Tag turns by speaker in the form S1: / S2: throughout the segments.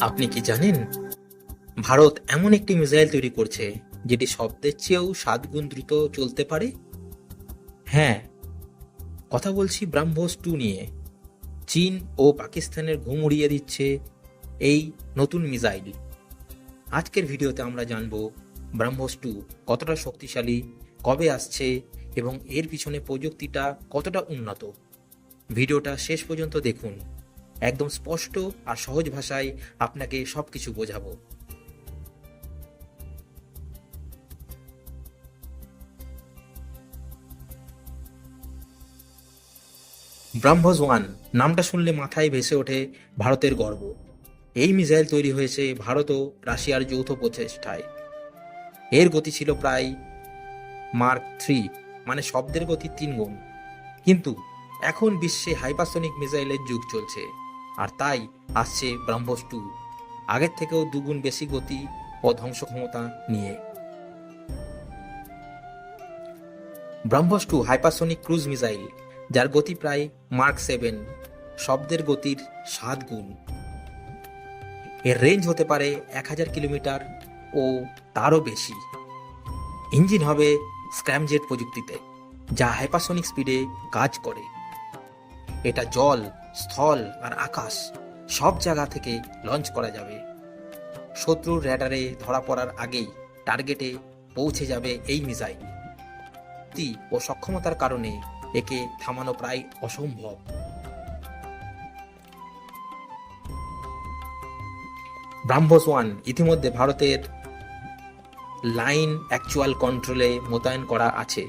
S1: আপনি কি জানেন, ভারত এমন একটি মিসাইল তৈরি করছে, যেটি শব্দের চেয়েও সাত গুণ দ্রুত চলতে পারে? হ্যাঁ কথা বলছি ব্রাহ্মোস টু নিয়ে। চীন ও পাকিস্তানের ঘুম উড়িয়ে দিচ্ছে এই নতুন মিসাইল। আজকের ভিডিওতে আমরা জানব ব্রাহ্মোস টু কতটা শক্তিশালী, কবে আসছে এবং এর পিছনে প্রযুক্তিটা কতটা উন্নত। ভিডিওটা শেষ পর্যন্ত দেখুন। একদম স্পষ্ট আর সহজ ভাষায় আপনাকে সবকিছু বোঝাবো। ব্রাহ্মস ওয়ান, নামটা শুনলে মাথায় ভেসে ওঠে ভারতের গর্ব। এই মিসাইল তৈরি হয়েছে ভারত ও রাশিয়ার যৌথ প্রচেষ্টায় এর গতি ছিল প্রায় মার্ক থ্রি মানে শব্দের গতি তিন গুণ। কিন্তু এখন বিশ্বে হাইপাসনিক মিসাইলের যুগ চলছে। আর তাই আসছে ব্রাহ্মস টু আগের থেকেও দুগুণ বেশি গতি ও ধ্বংস ক্ষমতা নিয়ে। BrahMos two hypersonic cruise missile, যার গতি প্রায় মার্ক সেভেন, শব্দের গতির সাত গুণ। এর রেঞ্জ হতে পারে এক হাজার কিলোমিটার ও তারও বেশি। ইঞ্জিন হবে স্ক্র্যামজেট প্রযুক্তিতে, যা হাইপাসনিক স্পিডে কাজ করে। এটা জল স্থল আর আকাশ সব জায়গা থেকে লঞ্চ করা যাবে। শত্রুর র্যাডারে ধরা পড়ার আগেই টার্গেটে পৌঁছে যাবে এই মিসাইল। শক্তি ও সক্ষমতার কারণে একে থামানো প্রায় অসম্ভব। ব্রাহ্মস ওয়ান ইতিমধ্যে ভারতের লাইন অ্যাকচুয়াল কন্ট্রোলে মোতায়েন করা আছে।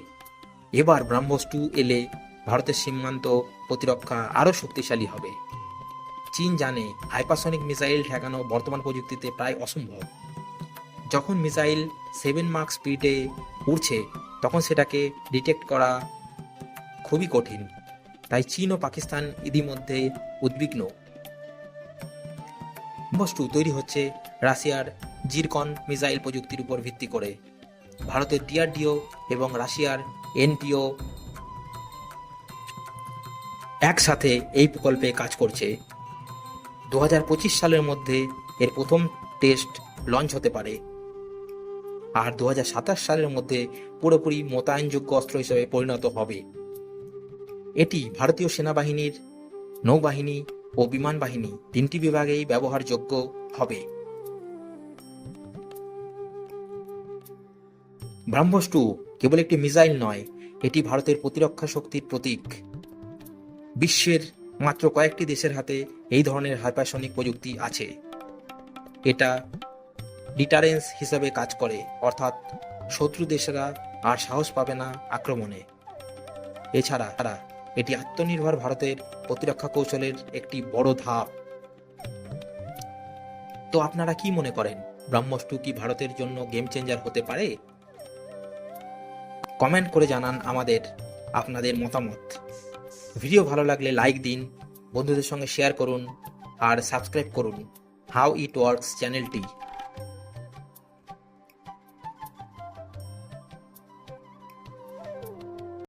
S1: এবার ব্রাহ্মস টু এলে ভারতের সীমান্ত প্রতিরক্ষা আরও শক্তিশালী হবে। চীন জানে হাইপাসনিক মিসাইল ঠেকানো বর্তমান প্রযুক্তিতে প্রায় অসম্ভব। যখন মিসাইল সেভেন মার্ক স্পিডে উড়ছে, তখন সেটাকে ডিটেক্ট করা খুবই কঠিন। তাই চীন ও পাকিস্তান ইতিমধ্যে উদ্বিগ্ন। বস্তু তৈরি হচ্ছে রাশিয়ার জিরকন মিসাইল প্রযুক্তির উপর ভিত্তি করে। ভারতের ডিআরডিও এবং রাশিয়ার এনপিও একসাথে এই প্রকল্পে কাজ করছে। দু হাজার পঁচিশ সালের মধ্যে এর প্রথম টেস্ট লঞ্চ হতে পারে। আর দু হাজার সাতাশ সালের মধ্যে পুরোপুরি মোতায়েনযোগ্য অস্ত্র হিসেবে পরিণত হবে। এটি ভারতীয় সেনাবাহিনীর নৌবাহিনী ও বিমান বাহিনী তিনটি বিভাগেই ব্যবহারযোগ্য হবে। ব্রাহ্মস টু কেবল একটি মিসাইল নয়, এটি ভারতের প্রতিরক্ষা শক্তির প্রতীক। বিশ্বের মাত্র কয়েকটি দেশের হাতে এই ধরনের হাইপারসনিক প্রযুক্তি আছে। এটা ডিটারেন্স হিসাবে কাজ করে, অর্থাৎ শত্রু দেশেরা আর সাহস পাবে না আক্রমণে। এছাড়া তারা এটি আত্মনির্ভর ভারতের প্রতিরক্ষা কৌশলের একটি বড় ধাপ। তো আপনারা কি মনে করেন ব্রহ্মস কি ভারতের জন্য গেম চেঞ্জার হতে পারে? কমেন্ট করে জানান আমাদের আপনাদের মতামত। ভিডিও ভালো লাগলে লাইক দিন, বন্ধুদের সঙ্গে শেয়ার করুন আর সাবস্ক্রাইব করুন। হাউ ইট ওয়ার্কস চ্যানেলটি